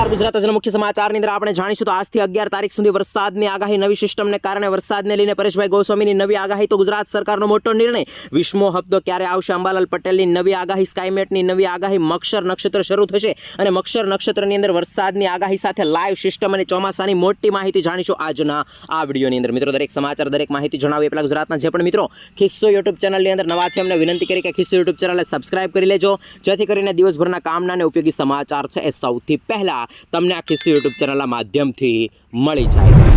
નમસ્કાર. ગુજરાત આજના મુખ્ય સમાચારની અંદર આપણે જાણીશું તો આજથી અગિયાર તારીખ સુધી વરસાદની આગાહી, નવી સિસ્ટમને કારણે વરસાદને લઈને પરેશભાઈ ગોસ્વામીની નવી આગાહી. તો ગુજરાત સરકારનો મોટો નિર્ણય વિશ્વ હપ્તો ક્યારે આવશે? અંબાલાલ પટેલની નવી આગાહી, સ્કાયમેટની નવી આગાહી, મક્ષર નક્ષત્ર શરૂ થશે? અને મક્ષર નક્ષત્રની અંદર વરસાદની આગાહી સાથે લાઈવ સિસ્ટમ અને ચોમાસાની મોટી માહિતી જાણીશું આજના આ વિડીયોની અંદર. મિત્રો, દરેક સમાચાર, દરેક માહિતી જણાવીએ પહેલાં ગુજરાતના જે પણ મિત્રો ખિસ્સો યુટ્યુબ ચેનલની અંદર નવા છે, એમને વિનંતી કરી કે ખિસ્સો યુટ્યુબ ચેનલને સબસ્ક્રાઇબ કરી લેજો. જેથી કરીને દિવસભરના કામના ઉપયોગી સમાચાર છે એ સૌથી પહેલા તમને આ ખિસ્સો યુટ્યુબ ચેનલના માધ્યમથી મળી જાય.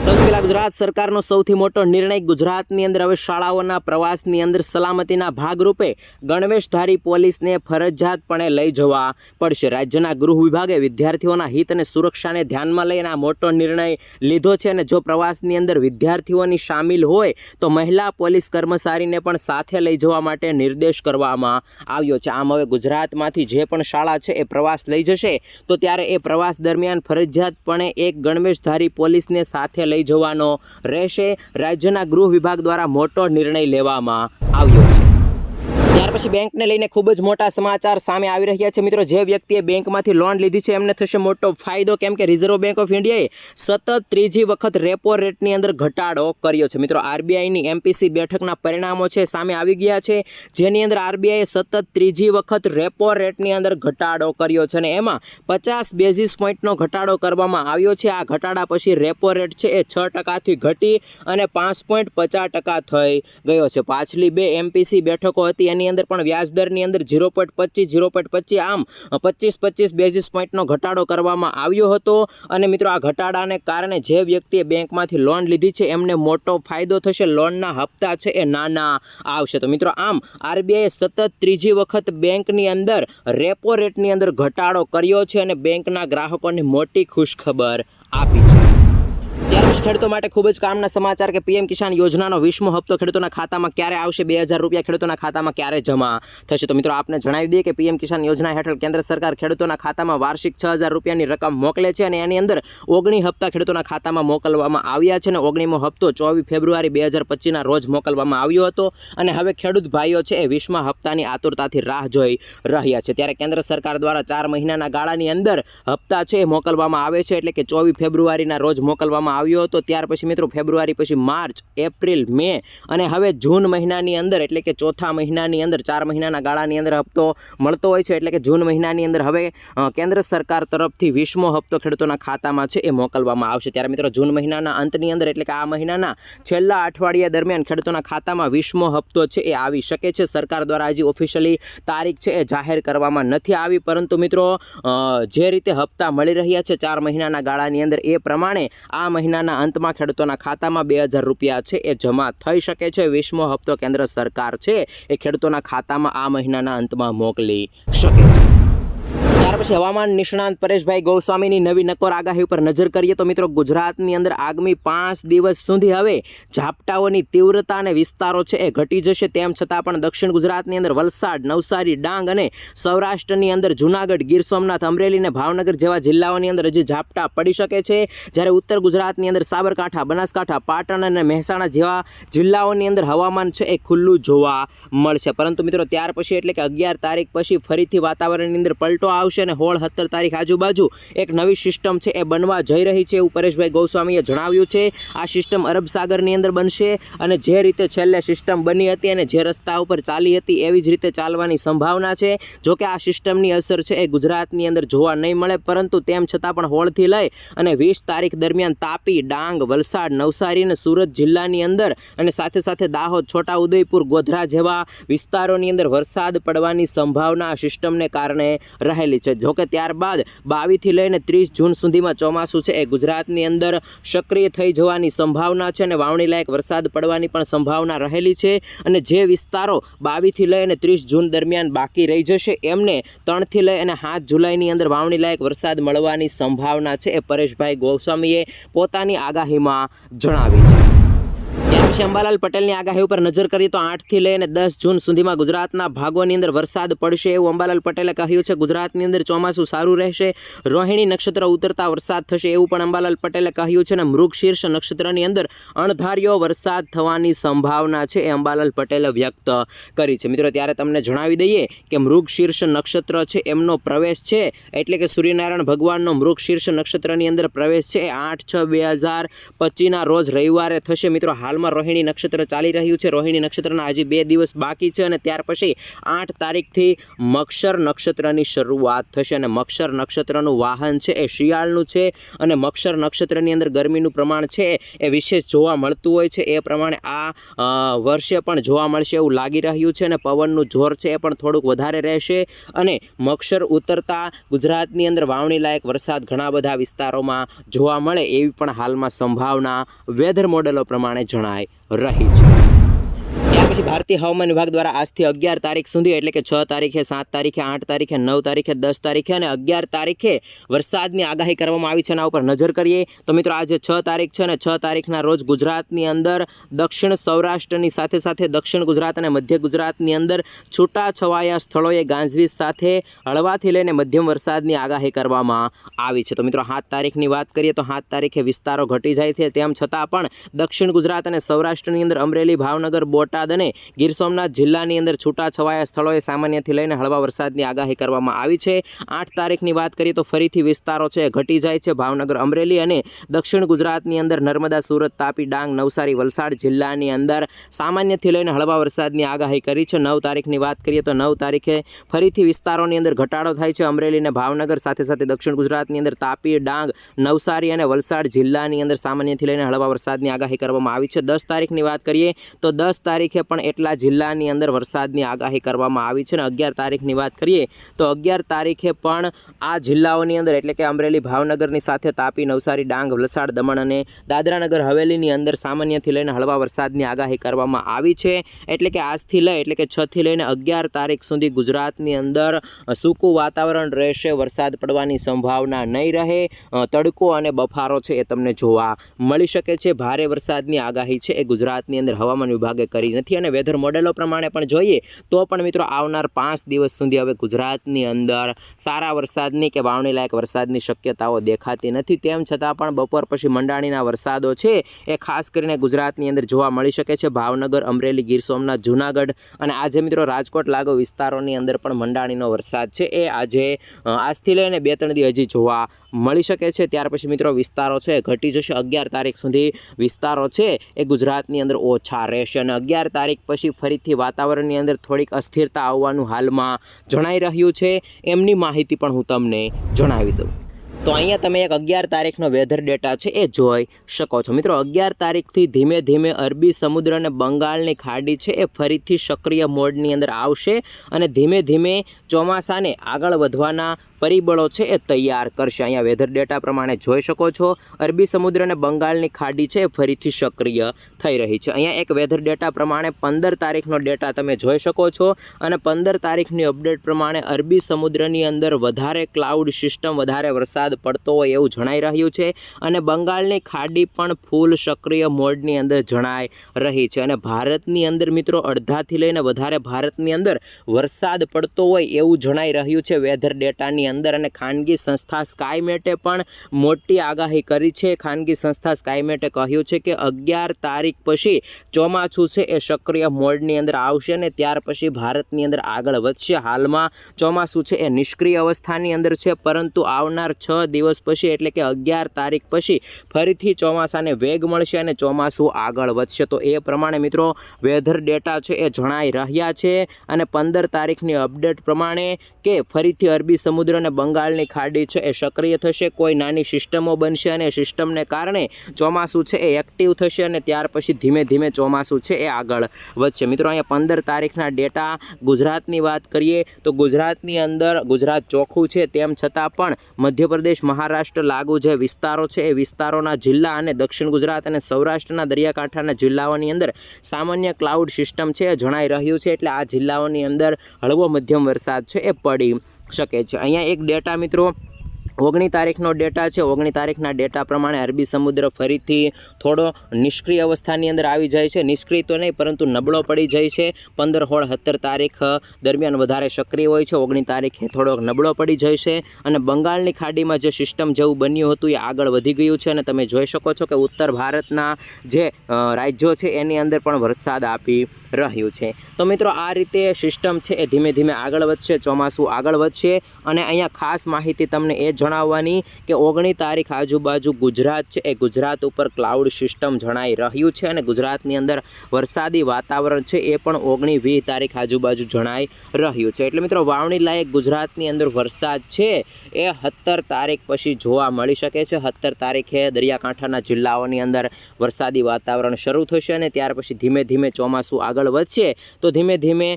સૌથી ગુજરાત સરકારનો સૌથી મોટો નિર્ણય ગુજરાતની અંદર હવે શાળાઓના પ્રવાસની અંદર સલામતીના ભાગરૂપે ગણવેશધારી પોલીસને ફરજિયાતપણે લઈ જવા પડશે. રાજ્યના ગૃહ વિભાગે વિદ્યાર્થીઓના હિત અને સુરક્ષાને ધ્યાનમાં લઈને આ મોટો નિર્ણય લીધો છે અને જો પ્રવાસની અંદર વિદ્યાર્થીઓની સામેલ હોય તો મહિલા પોલીસ કર્મચારીને પણ સાથે લઈ જવા માટે નિર્દેશ કરવામાં આવ્યો છે. આમ હવે ગુજરાતમાંથી જે પણ શાળા છે એ પ્રવાસ લઈ જશે તો ત્યારે એ પ્રવાસ દરમિયાન ફરજિયાતપણે એક ગણવેશધારી પોલીસને સાથે લઈ જવાનો રહેશે. રાજ્યના ગૃહ વિભાગ દ્વારા મોટો નિર્ણય લેવામાં આવ્યો છે. પછી બેંકને લઈને ખૂબ જ મોટા સમાચાર સામે આવી રહ્યા છે. મિત્રો, જે વ્યક્તિએ બેંકમાંથી લોન લીધી છે, એમને થશે મોટો ફાયદો. કેમ કે રિઝર્વ બેંક ઓફ ઇન્ડિયાએ સતત ત્રીજી વખત રેપો રેટની અંદર ઘટાડો કર્યો છે. મિત્રો આરબીઆઈની એમપીસી બેઠકના પરિણામો છે, સામે આવી ગયા છે. જેની અંદર આરબીઆઈએ સતત ત્રીજી વખત રેપો રેટની અંદર ઘટાડો કર્યો છે અને એમાં પચાસ બેઝિસ પોઈન્ટનો ઘટાડો કરવામાં આવ્યો છે. આ ઘટાડા પછી રેપો રેટ છે એ છ ટકાથી ઘટી અને પાંચ પોઈન્ટ પચાસ ટકા થઈ ગયો છે. પાછલી બે એમપીસી બેઠકો હતી, એની અંદર પણ વ્યાજદરની અંદર ઝીરો પોઈન્ટ પચીસ, ઝીરો પોઈન્ટ પચીસ, આમ પચીસ પચીસ બેઝિસ પોઈન્ટનો ઘટાડો કરવામાં આવ્યો હતો. અને મિત્રો આ ઘટાડાને કારણે જે વ્યક્તિએ બેંકમાંથી લોન લીધી છે, એમને મોટો ફાયદો થશે. લોનના હપ્તા છે એ નાના આવશે. તો મિત્રો આમ આરબીઆઈએ સતત ત્રીજી વખત બેંકની અંદર રેપો રેટની અંદર ઘટાડો કર્યો છે અને બેંકના ગ્રાહકોને મોટી ખુશખબર આપી છે. ખેડૂતો માટે ખૂબ જ કામના સમાચાર કે પીએમ કિસાન યોજનાનો વીસમો હપ્તો ખેડૂતોના ખાતામાં ક્યારે આવશે? બે હજાર રૂપિયા ખેડૂતોના ખાતામાં ક્યારે જમા થશે? તો મિત્રો, આપને જણાવી દઈએ કે પીએમ કિસાન યોજના હેઠળ કેન્દ્ર સરકાર ખેડૂતોના ખાતામાં વાર્ષિક છ હજાર રૂપિયાની રકમ મોકલે છે અને એની અંદર ઓગણી હપ્તા ખેડૂતોના ખાતામાં મોકલવામાં આવ્યા છે અને ઓગણીમો હપ્તો ચોવીસ ફેબ્રુઆરી બે હજાર પચીસના રોજ મોકલવામાં આવ્યો હતો. અને હવે ખેડૂત ભાઈઓ છે એ વીસમા હપ્તાની આતુરતાથી રાહ જોઈ રહ્યા છે. ત્યારે કેન્દ્ર સરકાર દ્વારા ચાર મહિનાના ગાળાની અંદર હપ્તા છે એ મોકલવામાં આવે છે, એટલે કે ચોવીસ ફેબ્રુઆરીના રોજ મોકલવામાં આવ્યો હતો ત્યાર પછી મિત્રો ફેબ્રુઆરી, પછી માર્ચ, એપ્રિલ, મે અને હવે જૂન મહિનાની અંદર, એટલે કે ચોથા મહિનાની અંદર, ચાર મહિનાના ગાળાની અંદર હપ્તો મળતો હોય છે, એટલે કે જૂન મહિનાની અંદર હવે કેન્દ્ર સરકાર તરફથી વીસમો હપ્તો ખેડૂતોના ખાતામાં છે એ મોકલવામાં આવશે. ત્યારે મિત્રો જૂન મહિનાના અંતની અંદર, એટલે કે આ મહિનાના છેલ્લા અઠવાડિયા દરમિયાન ખેડૂતોના ખાતામાં વીસમો હપ્તો છે એ આવી શકે છે. સરકાર દ્વારા હજી ઓફિશિયલી તારીખ છે એ જાહેર કરવામાં નથી આવી, પરંતુ મિત્રો જે રીતે હપ્તા મળી રહ્યા છે ચાર મહિનાના ગાળાની અંદર, એ પ્રમાણે આ મહિનાના અંતમાં ખેડૂતોના ખાતામાં બે હજાર રૂપિયા છે, એ જમા થઈ શકે છે. વીસમો હપ્તો કેન્દ્ર સરકાર છે, એ ખેડૂતોના ખાતામાં આ મહિનાના અંતમાં મોકલી શકે છે. પછી હવામાન નિષ્ણાંત પરેશભાઈ ગોસ્વામીની નવી નકોર આગાહી ઉપર નજર કરીએ તો મિત્રો ગુજરાતની અંદર આગામી પાંચ દિવસ સુધી હવે ઝાપટાઓની તીવ્રતા અને વિસ્તારો છે એ ઘટી જશે. તેમ છતાં પણ દક્ષિણ ગુજરાતની અંદર વલસાડ, નવસારી, ડાંગ અને સૌરાષ્ટ્રની અંદર જુનાગઢ, ગીર સોમનાથ, અમરેલી અને ભાવનગર જેવા જિલ્લાઓની અંદર હજી ઝાપટા પડી શકે છે. જ્યારે ઉત્તર ગુજરાતની અંદર સાબરકાંઠા, બનાસકાંઠા, પાટણ અને મહેસાણા જેવા જિલ્લાઓની અંદર હવામાન છે એ ખુલ્લું જોવા મળશે. પરંતુ મિત્રો ત્યાર પછી એટલે કે અગિયાર તારીખ પછી ફરીથી વાતાવરણની અંદર પલટો આવશે અને હોળ સત્તર તારીખ આજુબાજુ એક નવી સિસ્ટમ છે એ બનવા જઈ રહી છે એવું પરેશભાઈ ગોસ્વામીએ જણાવ્યું છે. આ સિસ્ટમ અરબ સાગરની અંદર બનશે અને જે રીતે છેલ્લે સિસ્ટમ બની હતી અને જે રસ્તા ઉપર ચાલી હતી એવી જ રીતે ચાલવાની સંભાવના છે. જોકે આ સિસ્ટમની અસર છે એ ગુજરાતની અંદર જોવા નહીં મળે, પરંતુ તેમ છતાં પણ હોળથી લઈ અને વીસ તારીખ દરમિયાન તાપી, ડાંગ, વલસાડ, નવસારી અને સુરત જિલ્લાની અંદર અને સાથે સાથે દાહોદ છોટા ઉદયપુર ગોધરા જેવા વિસ્તારોની અંદર વરસાદ પડવાની સંભાવના આ સિસ્ટમને કારણે રહેલી છે. જોકે ત્યારબાદ બાવીસથી લઈને ત્રીસ જૂન સુધીમાં ચોમાસું છે એ ગુજરાતની અંદર સક્રિય થઈ જવાની સંભાવના છે અને વાવણી લાયક વરસાદ પડવાની પણ સંભાવના રહેલી છે. અને જે વિસ્તારો બાવીસથી લઈને ત્રીસ જૂન દરમિયાન બાકી રહી જશે, એમને ત્રણથી લઈ અને સાત જુલાઈની અંદર વાવણી લાયક વરસાદ મળવાની સંભાવના છે એ પરેશભાઈ ગોસ્વામીએ પોતાની આગાહીમાં જણાવી છે. પછી અંબાલાલ પટેલની આગાહી ઉપર નજર કરીએ તો આઠથી લઈને દસ જૂન સુધીમાં ગુજરાતના ભાગોની અંદર વરસાદ પડશે એવું અંબાલાલ પટેલે કહ્યું છે. ગુજરાતની અંદર ચોમાસું સારું રહેશે, રોહિણી નક્ષત્ર ઉતરતા વરસાદ થશે એવું પણ અંબાલાલ પટેલે કહ્યું છે અને મૃગશીર્ષ નક્ષત્રની અંદર અણધાર્યો વરસાદ થવાની સંભાવના છે એ અંબાલાલ પટેલે વ્યક્ત કરી છે. મિત્રો, ત્યારે તમને જણાવી દઈએ કે મૃગશીર્ષ નક્ષત્ર છે, એમનો પ્રવેશ છે, એટલે કે સૂર્યનારાયણ ભગવાનનો મૃગશીર્ષ નક્ષત્રની અંદર પ્રવેશ છે. આઠ છ બે હજાર પચીસના રોજ રવિવારે થશે. મિત્રો, હાલમાં રોહિણી નક્ષત્ર ચાલી રહ્યું છે. રોહિણી નક્ષત્રના હજી બે દિવસ બાકી છે અને ત્યાર પછી આઠ તારીખથી મક્ષર નક્ષત્રની શરૂઆત થશે અને મક્ષર નક્ષત્રનું વાહન છે એ શિયાળનું છે અને મક્ષર નક્ષત્રની અંદર ગરમીનું પ્રમાણ છે એ વિશેષ જોવા મળતું હોય છે. એ પ્રમાણે આ વર્ષે પણ જોવા મળશે એવું લાગી રહ્યું છે અને પવનનું જોર છે એ પણ થોડુંક વધારે રહેશે અને મક્ષર ઉતરતા ગુજરાતની અંદર વાવણી લાયક વરસાદ ઘણા બધા વિસ્તારોમાં જોવા મળે એવી પણ હાલમાં સંભાવના વેધર મોડેલો પ્રમાણે જણાઈ રહી છે. પછી ભારતીય હવામાન વિભાગ દ્વારા આજથી અગિયાર તારીખ સુધી, એટલે કે છ તારીખે, સાત તારીખે, આઠ તારીખે, નવ તારીખે, દસ તારીખે અને અગિયાર તારીખે વરસાદની આગાહી કરવામાં આવી છે એના ઉપર નજર કરીએ તો મિત્રો આજે છ તારીખ છે અને છ તારીખના રોજ ગુજરાતની અંદર દક્ષિણ સૌરાષ્ટ્રની સાથે સાથે દક્ષિણ ગુજરાત અને મધ્ય ગુજરાતની અંદર છૂટા છવાયા સ્થળોએ ગાંજવીજ સાથે હળવાથી લઈને મધ્યમ વરસાદની આગાહી કરવામાં આવી છે. તો મિત્રો સાત તારીખની વાત કરીએ તો સાત તારીખે વિસ્તારો ઘટી જાય છે. તેમ છતાં પણ દક્ષિણ ગુજરાત અને સૌરાષ્ટ્રની અંદર અમરેલી, ભાવનગર, બોટાદ અને ગીર સોમનાથ જિલ્લાની અંદર છૂટાછવાયા સ્થળોએ સામાન્યથી લઈને હળવા વરસાદની આગાહી કરવામાં આવી છે. આઠ તારીખની વાત કરીએ તો ફરીથી વિસ્તારો છે, ઘટી જાય છે ભાવનગર, અમરેલી અને દક્ષિણ ગુજરાતની અંદર નર્મદા, સુરત, તાપી, ડાંગ, નવસારી, વલસાડ જિલ્લાની અંદર સામાન્યથી લઈને હળવા વરસાદની આગાહી કરી છે. નવ તારીખની વાત કરીએ તો નવ તારીખે ફરીથી વિસ્તારોની અંદર ઘટાડો થાય છે. અમરેલી અને ભાવનગર, સાથે સાથે દક્ષિણ ગુજરાતની અંદર તાપી, ડાંગ, નવસારી અને વલસાડ જિલ્લાની અંદર સામાન્યથી લઈને હળવા વરસાદની આગાહી કરવામાં આવી છે. દસ તારીખની વાત કરીએ તો દસ તારીખે પણ એટલા જિલ્લાની અંદર વરસાદની આગાહી કરવામાં આવી છે અને અગિયાર તારીખની વાત કરીએ તો અગિયાર તારીખે પણ આ જિલ્લાઓની અંદર એટલે કે અમરેલી, ભાવનગરની સાથે તાપી, નવસારી, ડાંગ, વલસાડ, દમણ અને દાદરાનગર હવેલીની અંદર સામાન્યથી લઈને હળવા વરસાદની આગાહી કરવામાં આવી છે. એટલે કે આજથી લઈ એટલે કે છથી લઈને અગિયાર તારીખ સુધી ગુજરાતની અંદર સૂકું વાતાવરણ રહેશે, વરસાદ પડવાની સંભાવના નહીં રહે તડકો અને બફારો છે એ તમને જોવા મળી શકે છે. ભારે વરસાદની આગાહી છે એ ગુજરાતની અંદર હવામાન વિભાગે કરી નથી અને વેધર મોડેલો પ્રમાણે પણ જોઈએ, તો પણ મિત્રો આવનાર પાંચ દિવસ સુધી હવે ગુજરાતની અંદર સારા વરસાદની કે વાવણી લાયક વરસાદની શક્યતાઓ દેખાતી નથી. તેમ છતાં પણ બપોર પછી મંડાણીના વરસાદો છે, એ ખાસ કરીને ગુજરાતની અંદર જોવા મળી શકે છે. ભાવનગર, અમરેલી, ગીર સોમનાથ, જુનાગઢ અને આજે મિત્રો રાજકોટ લાગુ વિસ્તારોની અંદર પણ મંડાણીનો વરસાદ છે. એ આજે આજથી લઈને બે ત્રણ દી હજી જોવા મળી શકે છે. ત્યાર પછી મિત્રો વિસ્તારો છે, ઘટી જશે. અગિયાર તારીખ સુધી વિસ્તારો છે, એ ગુજરાતની અંદર ઓછા રહેશે અને અગિયાર તારીખ પછી ફરીથી વાતાવરણની અંદર થોડીક અસ્થિરતા આવવાનું હાલમાં જણાઈ રહ્યું છે. એમની માહિતી પણ હું તમને જણાવી દઉં. તો અહીંયા તમે એક અગિયાર તારીખનો વેધર ડેટા છે, એ જોઈ શકો છો. મિત્રો, અગિયાર તારીખથી ધીમે ધીમે અરબી સમુદ્ર અને બંગાળની ખાડી છે, એ ફરીથી સક્રિય મોડની અંદર આવશે અને ધીમે ધીમે ચોમાસાને આગળ વધવાના પરિબળો છે એ તૈયાર કરશે. અહીંયા વેધર ડેટા પ્રમાણે જોઈ શકો છો. અરબી સમુદ્ર અને બંગાળની ખાડી છે એ ફરીથી સક્રિય થઈ રહી છે. અહીંયા એક વેધર ડેટા પ્રમાણે પંદર તારીખનો ડેટા તમે જોઈ શકો છો અને પંદર તારીખની અપડેટ પ્રમાણે અરબી સમુદ્રની અંદર વધારે ક્લાઉડ સિસ્ટમ વધારે વરસાદ પડતો હોય એવું જણાઈ રહ્યું છે અને બંગાળની ખાડી પણ ફૂલ સક્રિય મોડની અંદર જણાઈ રહી છે. અને ભારતની અંદર મિત્રો અડધાથી લઈને વધારે ભારતની અંદર વરસાદ પડતો હોય એવું જણાઈ રહ્યું છે વેધર ડેટાની અંદર અને ખાનગી સંસ્થા સ્કાયમેટે પણ મોટી આગાહી કરી છે. ખાનગી સંસ્થા સ્કાયમેટે કહ્યું છે કે અગિયાર તારીખ પછી ચોમાસું છે એ સક્રિય મોડની અંદર આવશે ને ત્યાર પછી ભારતની અંદર આગળ વધશે. હાલમાં ચોમાસું છે એ નિષ્ક્રિય અવસ્થાની અંદર છે, પરંતુ આવનાર છ દિવસ પછી એટલે કે અગિયાર તારીખ પછી ફરીથી ચોમાસાને વેગ મળશે અને ચોમાસું આગળ વધશે. તો એ પ્રમાણે મિત્રો વેધર ડેટા છે એ જણાઈ રહ્યા છે અને પંદર તારીખની અપડેટ પ્રમાણે કે ફરીથી અરબી સમુદ્ર અને બંગાળની ખાડી છે એ સક્રિય થશે, કોઈ નાની સિસ્ટમો બનશે અને સિસ્ટમને કારણે ચોમાસું છે એ એક્ટિવ થશે અને ત્યાર પછી ધીમે ધીમે ચોમાસું છે એ આગળ વધશે. મિત્રો, અહીંયા પંદર તારીખના ડેટા ગુજરાતની વાત કરીએ તો ગુજરાતની અંદર ગુજરાત ચોખ્ખું છે, તેમ છતાં પણ મધ્યપ્રદેશ, મહારાષ્ટ્ર લાગુ જે વિસ્તારો છે એ વિસ્તારોના જિલ્લા અને દક્ષિણ ગુજરાત અને સૌરાષ્ટ્રના દરિયાકાંઠાના જિલ્લાઓની અંદર સામાન્ય ક્લાઉડ સિસ્ટમ છે એ જણાઈ રહ્યું છે, એટલે આ જિલ્લાઓની અંદર હળવો મધ્યમ વરસાદ છે એ પડી શકે છે. અહીંયા એક ડેટા મિત્રો, ઓગણી તારીખનો ડેટા છે. ઓગણી તારીખના ડેટા પ્રમાણે અરબી સમુદ્ર ફરીથી થોડો નિષ્ક્રિય અવસ્થાની અંદર આવી જાય છે. નિષ્ક્રિય તો નહીં, પરંતુ નબળો પડી જાય છે. પંદર હોળ સત્તર તારીખ દરમિયાન વધારે સક્રિય હોય છે. ઓગણી તારીખે થોડોક નબળો પડી જાય છે. અને બંગાળની ખાડીમાં જે સિસ્ટમ જેવું બન્યું હતું, એ આગળ વધી ગયું છે. અને તમે જોઈ શકો છો કે ઉત્તર ભારતના જે રાજ્યો છે, એની અંદર પણ વરસાદ આપી રહ્યું છે. તો મિત્રો, આ રીતે સિસ્ટમ છે એ ધીમે ધીમે આગળ વધશે, ચોમાસું આગળ વધશે અને અહીંયા ખાસ માહિતી તમને એ જણાવવાની કે ઓગણી તારીખ આજુબાજુ ગુજરાત છે, એ ગુજરાત ઉપર ક્લાઉડ સિસ્ટમ જણાઈ રહ્યું છે અને ગુજરાતની અંદર વરસાદી વાતાવરણ છે એ પણ ઓગણી વીસ તારીખ આજુબાજુ જણાઈ રહ્યું છે. એટલે મિત્રો, વાવણી લાયક ગુજરાતની અંદર વરસાદ છે એ સત્તર તારીખ પછી જોવા મળી શકે છે. સત્તર તારીખે દરિયાકાંઠાના જિલ્લાઓની અંદર વરસાદી વાતાવરણ શરૂ થશે અને ત્યાર પછી ધીમે ધીમે ચોમાસું આગળ વધશે, તો ધીમે ધીમે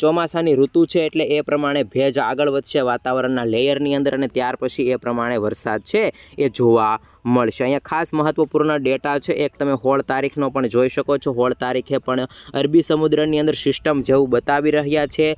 ચોમાસાની ઋતુ છે એટલે એ પ્રમાણે ભેજ આગળ વધશે, વાતાવરણના લેયરની અંદર અને ત્યાર પછી એ પ્રમાણે વરસાદ છે, એ જોવા મળશે. અહીંયા ખાસ મહત્વપૂર્ણ ડેટા છે, એક તમે હોળ તારીખનો પણ જોઈ શકો છો. હોળ તારીખે પણ અરબી સમુદ્રની અંદર સિસ્ટમ જેવું બતાવી રહ્યા છે.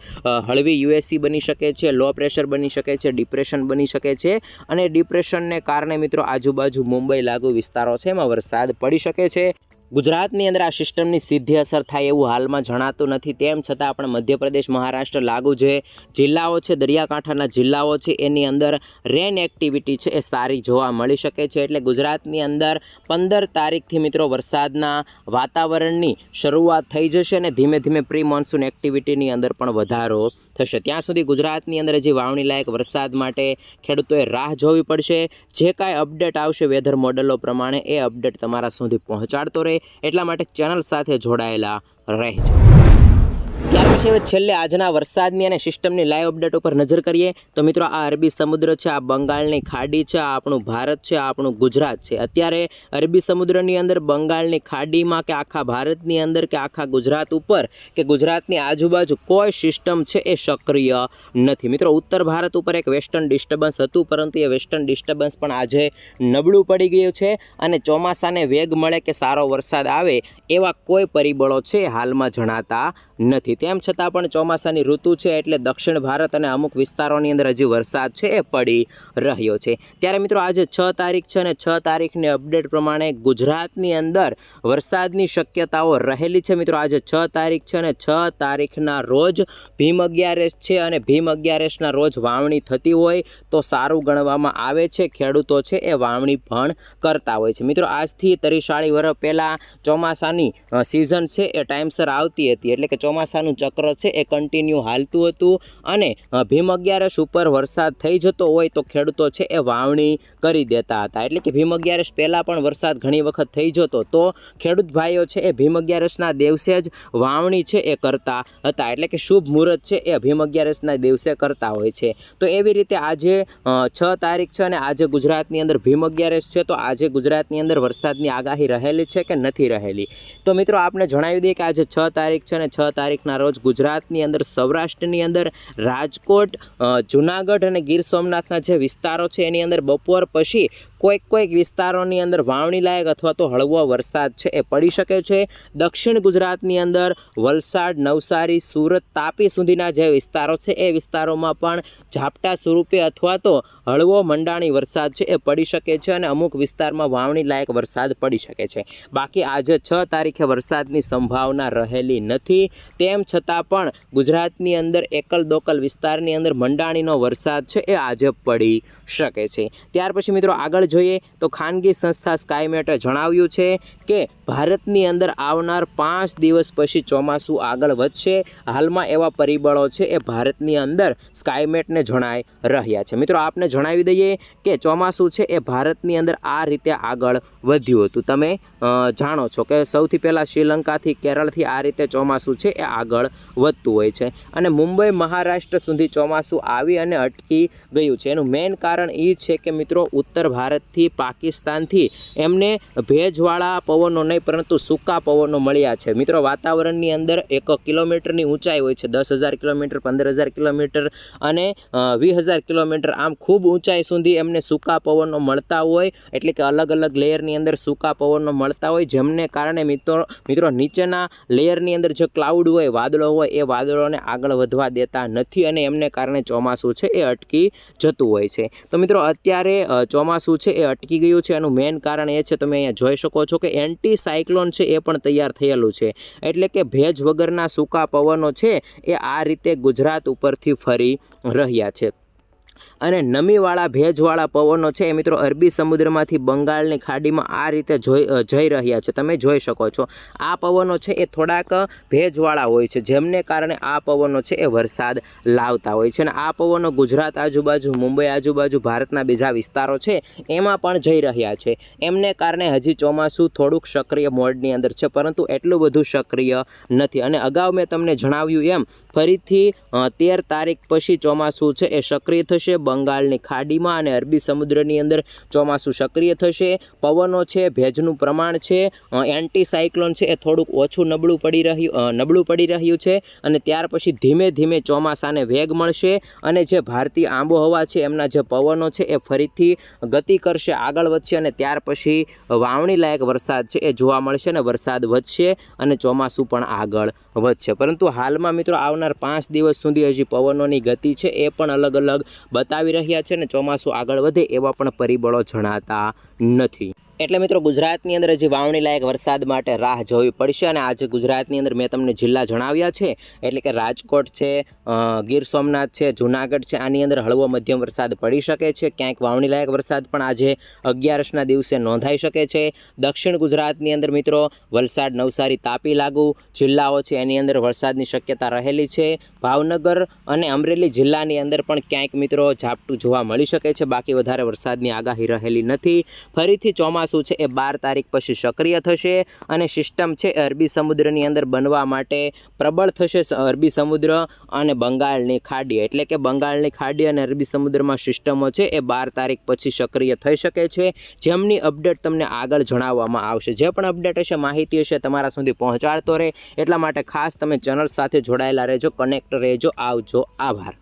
હળવી યુએસસી બની શકે છે, લો પ્રેશર બની શકે છે, ડિપ્રેશન બની શકે છે અને ડિપ્રેશનને કારણે મિત્રો આજુબાજુ મુંબઈ લાગુ વિસ્તારો છે, એમાં વરસાદ પડી શકે છે. ગુજરાતની અંદર આ સિસ્ટમની સીધી અસર થાય એવું હાલમાં જણાતું નથી. તેમ છતાં આપણે મધ્યપ્રદેશ, મહારાષ્ટ્ર લાગુ જે જિલ્લાઓ છે, દરિયાકાંઠાના જિલ્લાઓ છે, એની અંદર રેન એક્ટિવિટી છે એ સારી જોવા મળી શકે છે. એટલે ગુજરાતની અંદર પંદર તારીખથી મિત્રો વરસાદના વાતાવરણની શરૂઆત થઈ જશે અને ધીમે ધીમે પ્રી મોન્સૂન એક્ટિવિટીની અંદર પણ વધારો થશે. ત્યાં સુધી ગુજરાતની અંદર હજી વાવણી લાયક વરસાદ માટે ખેડૂતોએ રાહ જોવી પડશે. જે કાંઈ અપડેટ આવશે વેધર મોડલો પ્રમાણે એ અપડેટ તમારા સુધી પહોંચાડતો રહે. એટલા માટે ચેનલ સાથે જોડાયેલા રહેજો. પછી હવે છેલ્લે આજના વરસાદની અને સિસ્ટમની લાઈવ અપડેટ ઉપર નજર કરીએ. તો મિત્રો, આ અરબી સમુદ્ર છે, આ બંગાળની ખાડી છે, આ આપણું ભારત છે, આ આપણું ગુજરાત છે. અત્યારે અરબી સમુદ્રની અંદર, બંગાળની ખાડીમાં કે આખા ભારતની અંદર કે આખા ગુજરાત ઉપર કે ગુજરાતની આજુબાજુ કોઈ સિસ્ટમ છે એ સક્રિય નથી. મિત્રો, ઉત્તર ભારત ઉપર એક વેસ્ટર્ન ડિસ્ટર્બન્સ હતું, પરંતુ એ વેસ્ટર્ન ડિસ્ટર્બન્સ પણ આજે નબળું પડી ગયું છે અને ચોમાસાને વેગ મળે કે સારો વરસાદ આવે એવા કોઈ પરિબળો છે હાલમાં જણાતા નથી. તેમ છતાં પણ ચોમાસાની ઋતુ છે એટલે દક્ષિણ ભારત અને અમુક વિસ્તારોની અંદર હજી વરસાદ છે એ પડી રહ્યો છે. ત્યારે મિત્રો આજે છ તારીખ છે અને છ તારીખની અપડેટ પ્રમાણે ગુજરાતની અંદર વરસાદની શક્યતાઓ રહેલી છે. મિત્રો આજે છ તારીખ છે અને છ તારીખના રોજ ભીમ અગિયારસ છે અને ભીમ અગિયારસના રોજ વાવણી થતી હોય તો સારું ગણવામાં આવે છે. ખેડૂતો છે એ વાવણી પણ કરતા હોય છે. મિત્રો આજથી તરીસાળી વર્ષ પહેલાં ચોમાસાની સિઝન છે એ ટાઈમસર આવતી હતી. એટલે કે ચોમાસાનું ચક્ર છે, એ કન્ટિન્યુ હાલતું હતું. અને ભીમ અગિયારસ ઉપર વરસાદ થઈ જતો હોય તો ખેડૂતો છે, એ વાવણી કરી દેતા હતા. એટલે કે ભીમ અગિયારસ પહેલાં પણ વરસાદ ઘણી વખત થઈ જતો. તો ખેડૂત ભાઈઓ છે, એ ભીમ અગિયારસના દિવસે જ વાવણી છે, એ કરતા હતા. એટલે કે શુભ મુહૂર્ત છે, એ ભીમ અગિયારસના દિવસે કરતા હોય છે. તો એવી રીતે આજે છ તારીખ છે અને આજે ગુજરાતની અંદર ભીમ અગિયારસ છે, તો આજે ગુજરાતની અંદર વરસાદની આગાહી રહેલી છે કે નથી રહેલી? તો મિત્રો આપણે જણાવી દઈએ કે આજે છ તારીખ છે અને છ તારીખના રોજ ગુજરાતની અંદર, સૌરાષ્ટ્રની અંદર, રાજકોટ જૂનાગઢ અને ગીર સોમનાથના જે વિસ્તારો છે એની અંદર બપોર પછી કોઈક કોઈક વિસ્તારોની અંદર વાવણી લાયક અથવા તો હળવો વરસાદ છે એ પડી શકે છે. દક્ષિણ ગુજરાતની અંદર વલસાડ, નવસારી, સુરત, તાપી સુધીના જે વિસ્તારો છે એ વિસ્તારોમાં પણ ઝાપટા સ્વરૂપે અથવા તો હળવો મંડાણી વરસાદ છે એ પડી શકે છે અને અમુક વિસ્તારમાં વાવણી લાયક વરસાદ પડી શકે છે. બાકી આજે છ તારીખે વરસાદની સંભાવના રહેલી નથી. તેમ છતાં પણ ગુજરાતની અંદર એકલ દોકલ વિસ્તારની અંદર મંડાણીનો વરસાદ છે એ આજે પડી શકે છે. ત્યાર પછી મિત્રો આગળ જોઈએ તો ખાનગી સંસ્થા સ્કાયમેટે જણાવ્યું છે કે ભારતની અંદર આવનાર પાંચ દિવસ પછી ચોમાસું આગળ વધશે. હાલમાં એવા પરિબળો છે એ ભારતની અંદર સ્કાયમેટને જણાઈ રહ્યા છે. મિત્રો આપને જણાવી દઈએ કે ચોમાસું છે એ ભારતની અંદર આ રીતે આગળ વધ્યું હતું. તમે જાણો છો કે સૌથી પહેલાં શ્રીલંકાથી, કેરળથી આ રીતે ચોમાસું છે એ આગળ વધતું હોય છે. અને મુંબઈ, મહારાષ્ટ્ર સુધી ચોમાસું આવી અને અટકી ગયું છે. એનું મેઇન કારણ એ છે કે મિત્રો, ઉત્તર ભારતથી પાકિસ્તાનથી એમને ભેજવાળા પવનો નહીં, પરંતુ સૂકા પવનો મળ્યા છે. મિત્રો, વાતાવરણની અંદર એક કિલોમીટરની ઊંચાઈ હોય છે. દસ હજાર કિલોમીટર, પંદર હજાર કિલોમીટર અને વીસ હજાર કિલોમીટર. આમ ખૂબ ઊંચાઈ સુધી એમને સૂકા પવનો મળતા હોય. એટલે કે અલગ અલગ લેયરની અંદર સૂકા પવનો મળતા હોય. જેમને કારણે મિત્રો મિત્રો, નીચેના લેયરની અંદર જે ક્લાઉડ હોય, વાદળો હોય હોય એ વાદળોને આગળ વધવા દેતા નથી અને એમને કારણે ચોમાસું છે એ અટકી જતું હોય છે. તો મિત્રો, અત્યારે ચોમાસું છે એ અટકી ગયું છે એનું મેઇન કારણ એ છે, તમે અહીંયા જોઈ શકો છો કે એન્ટી સાયક્લોન છે એ પણ તૈયાર થયેલું છે. એટલે કે ભેજ વગરના સૂકા પવનો છે એ આ રીતે ગુજરાત ઉપરથી ફરી રહ્યા છે. અને નમીવાળા ભેજવાળા પવનો છે એ મિત્રો અરબી સમુદ્રમાંથી બંગાળની ખાડીમાં આ રીતે જોઈ રહ્યા છે. તમે જોઈ શકો છો. આ પવનો છે એ થોડાક ભેજવાળા હોય છે. જેમને કારણે આ પવનો છે એ વરસાદ લાવતા હોય છે. અને આ પવનો ગુજરાત આજુબાજુ, મુંબઈ આજુબાજુ, ભારતના બીજા વિસ્તારો છે એમાં પણ જઈ રહ્યા છે. એમને કારણે હજી ચોમાસું થોડુંક સક્રિય મોડની અંદર છે, પરંતુ એટલું બધું સક્રિય નથી. અને અગાઉ મેં તમને જણાવ્યું એમ, ફરીથી તેર તારીખ પછી ચોમાસું છે એ સક્રિય થશે બંગાળની ખાડીમાં અને અરબી સમુદ્રની અંદર ચોમાસું સક્રિય થશે. પવનો છે, ભેજનું પ્રમાણ છે એન્ટીસાયક્લોન છે, એ થોડુંક ઓછું નબળું પડી રહ્યું નબળું પડી રહ્યું છે અને ત્યાર પછી ધીમે ધીમે ચોમાસાને વેગ મળશે અને જે ભારતીય આબોહવા છે, એમના જે પવનો છે, એ ફરીથી ગતિ કરશે, આગળ વધશે અને ત્યાર પછી વાવણી લાયક વરસાદ છે, એ જોવા મળશે અને વરસાદ વધશે અને ચોમાસું પણ આગળ વધશે. પરંતુ હાલમાં મિત્રો આવનાર પાંચ દિવસ સુધી હજી પવનોની ગતિ છે એ પણ અલગ અલગ બતાવી રહ્યા છે અને ચોમાસું આગળ વધે એવા પણ પરિબળો જણાતા નથી. એટલે મિત્રો, ગુજરાતની અંદર હજી વાવણી લાયક વરસાદ માટે રાહ જોવી પડશે અને આજે ગુજરાતની અંદર મેં તમને જિલ્લા જણાવ્યા છે. એટલે કે રાજકોટ છે ગીર સોમનાથ છે, જુનાગઢ છે, આની અંદર હળવો મધ્યમ વરસાદ પડી શકે છે. ક્યાંક વાવણી લાયક વરસાદ પણ આજે અગિયારસના દિવસે નોંધાઈ શકે છે. દક્ષિણ ગુજરાતની અંદર મિત્રો, વલસાડ, નવસારી તાપી લાગુ જિલ્લાઓ છે, એની અંદર વરસાદની શક્યતા રહેલી છે. ભાવનગર અને અમરેલી જિલ્લાની અંદર પણ ક્યાંક મિત્રો ઝાપટું જોવા મળી શકે છે. બાકી વધારે વરસાદની આગાહી રહેલી નથી. ફરીથી ચોમાસું છે એ બાર તારીખ પછી સક્રિય થશે અને સિસ્ટમ છે અરબી સમુદ્રની અંદર બનવા માટે પ્રબળ થશે અરબી સમુદ્ર અને બંગાળની ખાડી. એટલે કે બંગાળની ખાડી અને અરબી સમુદ્રમાં સિસ્ટમો છે એ બાર તારીખ પછી સક્રિય થઈ શકે છે. જેમની અપડેટ તમને આગળ જણાવવામાં આવશે. જે પણ અપડેટ હશે, માહિતી હશે તમારા સુધી પહોંચાડતો રહે. એટલા માટે ખાસ તમે ચેનલ સાથે જોડાયેલા રહેજો, કનેક્ટ રહેજો. આવજો. આભાર.